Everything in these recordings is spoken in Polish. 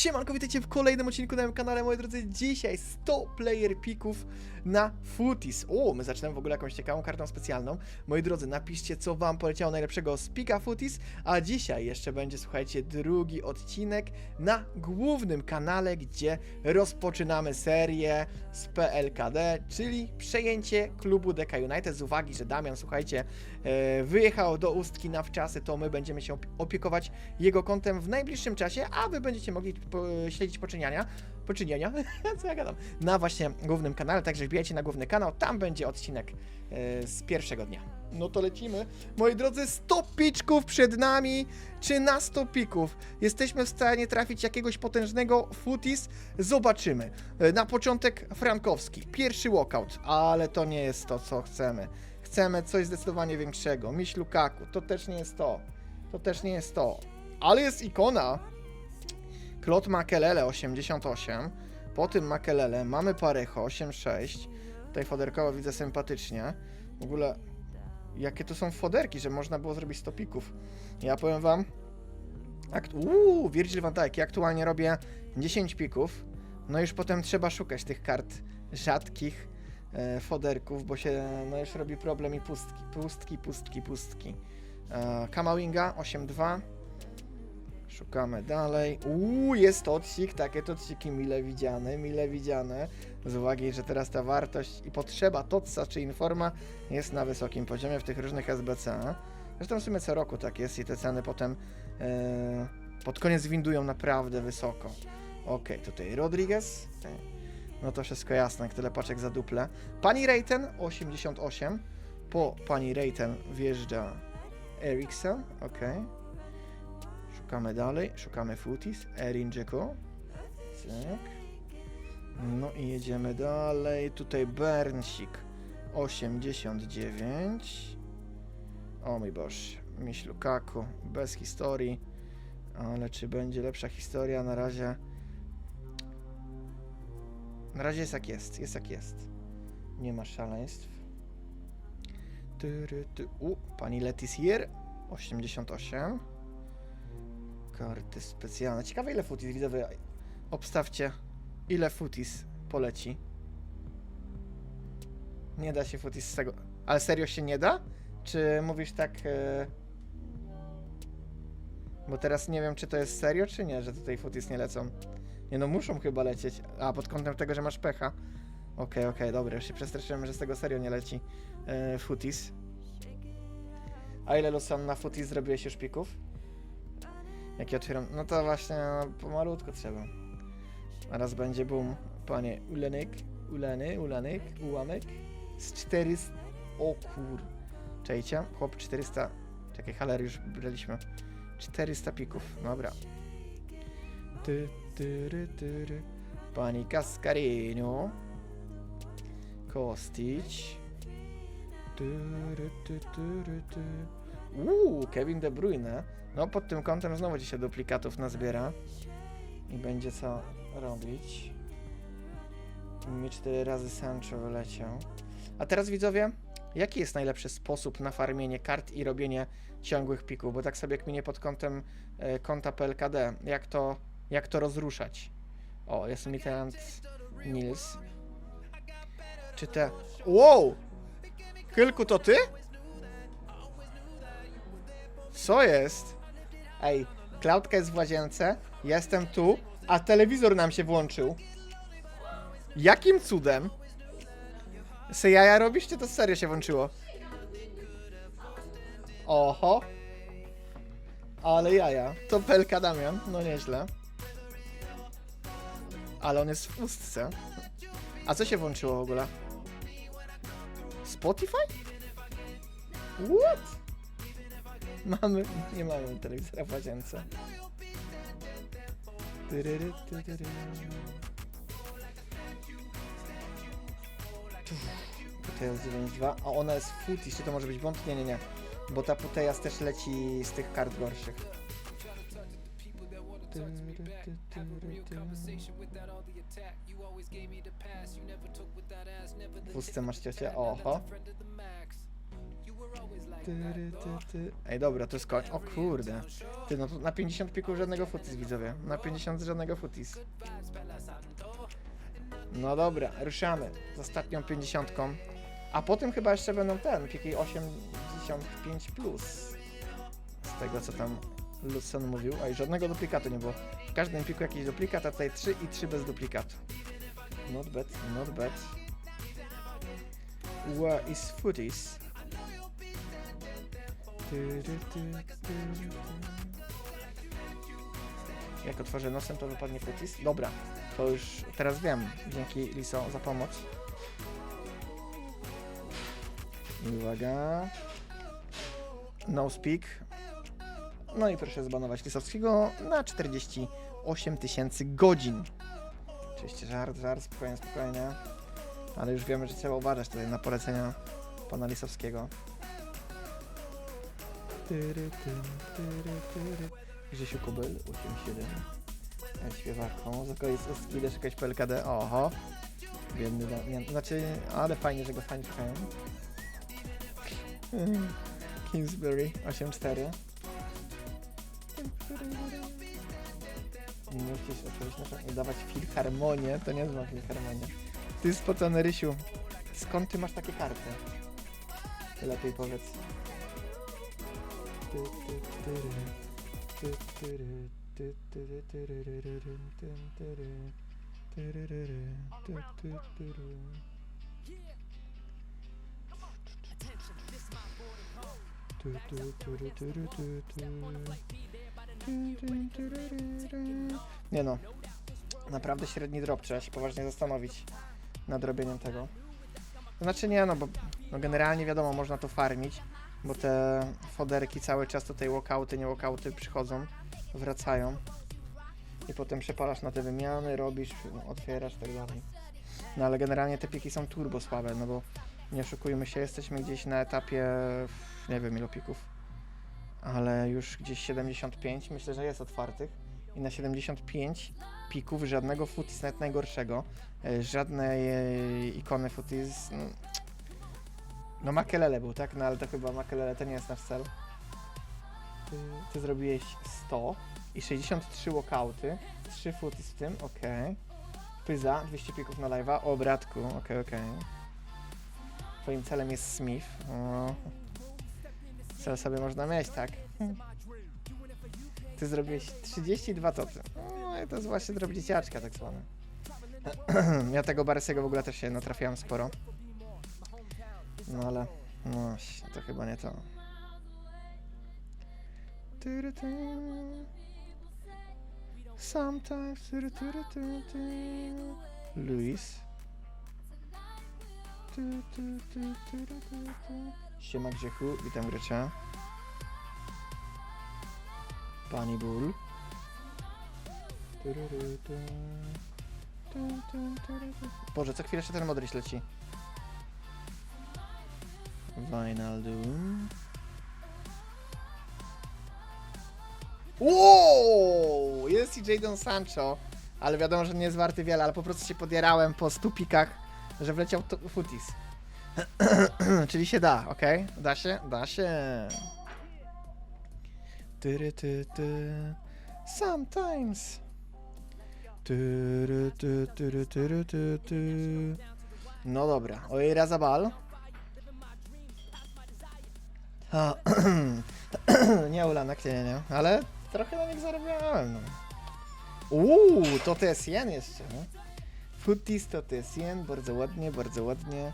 Siemanko, witajcie w kolejnym odcinku na moim kanale, moi drodzy. Dzisiaj 100 player pików na Footies. O, my zaczynamy w ogóle jakąś ciekawą kartą specjalną. Moi drodzy, napiszcie, co wam poleciało najlepszego z pika Footies. A dzisiaj jeszcze będzie, słuchajcie, drugi odcinek na głównym kanale, gdzie rozpoczynamy serię z PLKD, czyli przejęcie klubu DK United. Z uwagi, że Damian, słuchajcie, e, wyjechał do Ustki na wczasy, to my będziemy się opi- opiekować jego kontem w najbliższym czasie, a wy będziecie mogli śledzić poczyniania, poczynienia, co ja gadam, na właśnie głównym kanale, także wbijajcie na główny kanał, tam będzie odcinek e, z pierwszego dnia. No to lecimy. Moi drodzy, 100 piczków przed nami, czy na 100 pików jesteśmy w stanie trafić jakiegoś potężnego footis? Zobaczymy. E, Na początek Frankowski, pierwszy walkout, ale to nie jest to, co chcemy. Chcemy coś zdecydowanie większego. Miś Lukaku, to też nie jest to. To też nie jest to. Ale jest ikona. Claude Makelele 88. Po tym Makelele mamy Parejo 86. Tutaj foderkowo widzę sympatycznie. W ogóle jakie to są foderki, że można było zrobić 100 pików. Ja powiem wam. Uuu, Virgil van Dijk. Ja aktualnie robię 10 pików. No już potem trzeba szukać tych kart rzadkich e, foderków, bo się no już robi problem i pustki, pustki, pustki, pustki. E, Kamałinga 8-2. Szukamy dalej. Uuu, jest tocik, takie tociki mile widziane, mile widziane. Z uwagi, że teraz ta wartość i potrzeba totsa czy informa jest na wysokim poziomie w tych różnych SBC. Zresztą w sumie co roku tak jest i te ceny potem e, pod koniec windują naprawdę wysoko. Okej, tutaj Rodriguez. No to wszystko jasne, tyle paczek za duple. Pani Reiten 88. Po pani Reiten wjeżdża Eriksen. Okej. Szukamy dalej, szukamy Footies, Erin Dzeko. Cyk. No i jedziemy dalej. Tutaj Bernsik 89. O mój Boże, Miś Lukaku, bez historii. Ale czy będzie lepsza historia? Na razie. Na razie jest jak jest, jest jak jest. Nie ma szaleństw. Tyry, ty. U, pani Letizier 88. Karty specjalne. Ciekawe ile footies widzowie. Obstawcie ile footies poleci. Nie da się footies z tego. Ale serio się nie da? Czy mówisz tak. E... Bo teraz nie wiem, czy to jest serio, czy nie, że tutaj footies nie lecą. Nie no, muszą chyba lecieć. A, pod kątem tego, że masz pecha. Okej, okej, dobra, już się przestraszyłem, że z tego serio nie leci e, footies. A ile losan na footies zrobiłeś już pików? Jak ja otwieram. No to właśnie no, pomalutko trzeba. Zaraz będzie boom. Panie Ulenek, Ulany, Ulanek, Ułamek. Z 400. O kur. Czejcie? Chłop 400. Czekaj, haler już braliśmy. 400 pików. Dobra. Ty. Pani Cascarino. Kostić. Ty, ty. Uuu, Kevin De Bruyne. No pod tym kątem znowu dzisiaj duplikatów nazbiera. I będzie co robić. Mi cztery razy Sancho wyleciał. A teraz widzowie, jaki jest najlepszy sposób na farmienie kart i robienie ciągłych pików? Bo tak sobie kminie pod kątem e, konta PLKD. Jak to, jak to rozruszać? O, jest Mitterrand Nils. Czy te... Wow! Kylku, to ty? Co jest? Ej, Klaudka jest w łazience, jestem tu, a telewizor nam się włączył. Jakim cudem? Se jaja robisz, czy to serio się włączyło? Oho. Ale jaja. To Pelka Damian, no nieźle. Ale on jest w pustce. A co się włączyło w ogóle? Spotify? What? Mamy, nie mamy telewizora w łazience. Tyryry, tyryry. Jest 9.2, a ona jest footish, czy to może być błąd? Nie, nie, nie. Bo ta Putejas też leci z tych kart gorszych. Pustce masz ciocię? Oho. Tyry, ty, ty. Ej, dobra, to skończ. O kurde. Ty, no to na 50 pików żadnego futis, widzowie. Na 50 żadnego futis. No dobra, ruszamy z ostatnią 50. A potem chyba jeszcze będą ten, piki 85 plus. Z tego co tam Lutzen mówił. I żadnego duplikatu nie było. W każdym piku jakiś duplikat, a tutaj 3 i 3 bez duplikatu. Not bad, not bad. Where is footies? Jak otworzę nosem, to wypadnie futis? Dobra, to już teraz wiem. Dzięki Liso za pomoc. Uwaga. No speak. No i proszę zbanować Lisowskiego na 48 tysięcy godzin. Oczywiście żart, żart, spokojnie, spokojnie. Ale już wiemy, że trzeba uważać tutaj na polecenia pana Lisowskiego. Tyry, tyry, tyry, tyry. Grzesiu Kobyl, 87. Ja śpiewaką. Za kolei jest Eskidesz, jakaś PLKD. Oho. Biedny, da- nie, znaczy, ale fajnie, że go fani szukają. Kingsbury, 8-4. Nie musisz oczywiście naszą- dawać filharmonię, to nie zła filharmonia. Ty spocony Rysiu, skąd ty masz takie karty? Ty Lepiej powiedz. Nie no, naprawdę średni drop, trzeba się poważnie zastanowić nad robieniem tego. Znaczy nie no, bo no generalnie wiadomo, można to farmić, bo te foderki cały czas tutaj walkouty, nie walkouty przychodzą, wracają i potem przepalasz na te wymiany, robisz, otwierasz i tak dalej. No ale generalnie te piki są turbo słabe, no bo nie oszukujmy się, jesteśmy gdzieś na etapie, nie wiem ilu pików, ale już gdzieś 75, myślę, że jest otwartych i na 75 pików żadnego futis, nawet najgorszego, e, żadnej e, ikony futis, no, no Makelele był, tak? No ale to chyba Makelele to nie jest nasz cel. Ty, ty zrobiłeś 100 i 63 walkouty, 3 futis w tym, okej. Pyza, 200 pików na live'a, o bratku, okej, okej. Twoim celem jest Smith. O. Cel sobie można mieć, tak? Ty zrobiłeś 32 topy. No i to jest właśnie drop dzieciaczka tak zwane. ja tego Baresiego w ogóle też się natrafiałem sporo. No ale, no to chyba nie to. Sometimes. Luis. Siema Grzechu, witam Grecza. Pani Ból. Boże, co chwilę jeszcze ten Modric leci. Wijnaldum. Wow! Jest i Jadon Sancho, ale wiadomo, że nie jest warty wiele, ale po prostu się podjarałem po stu pikach, że wleciał futis. Czyli się da, ok? Da się? Da się. Ty, ty. Sometimes. Ty, ty, ty. No dobra, ojej Razabal. A, nie ulanek, nie, nie, nie, ale trochę na nich zarabiałem, no. Uuu, to TSN jeszcze, no. Footies to TSN, bardzo ładnie, bardzo ładnie.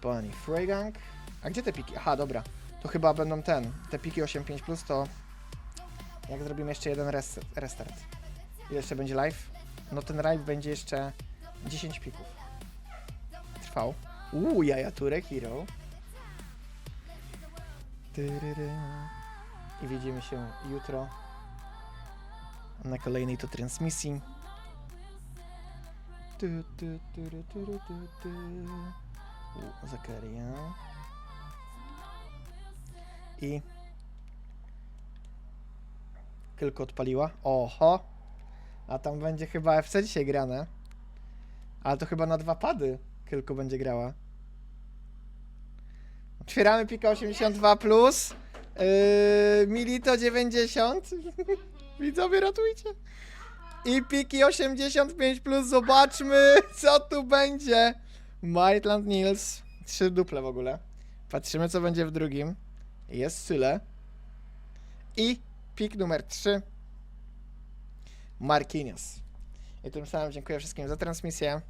Pani Fregang. A gdzie te piki? Aha, dobra. To chyba będą ten. Te piki 8.5 plus to. Jak zrobimy jeszcze jeden res restart? Ile jeszcze będzie live? No ten live będzie jeszcze 10 pików. Trwał. Uuu, jaja Turek Hero. I widzimy się jutro na kolejnej to transmisji. Zakaria. I tylko odpaliła. Oho! A tam będzie chyba FC dzisiaj grane. Ale to chyba na dwa pady tylko będzie grała. Otwieramy pika 82 plus. Yy, Milito 90. Widzowie, ratujcie. I piki 85 plus. Zobaczmy, co tu będzie. Maitland Nils. Trzy duple w ogóle. Patrzymy, co będzie w drugim. Jest Syle. I pik numer 3. Marquinhos. I tym samym dziękuję wszystkim za transmisję.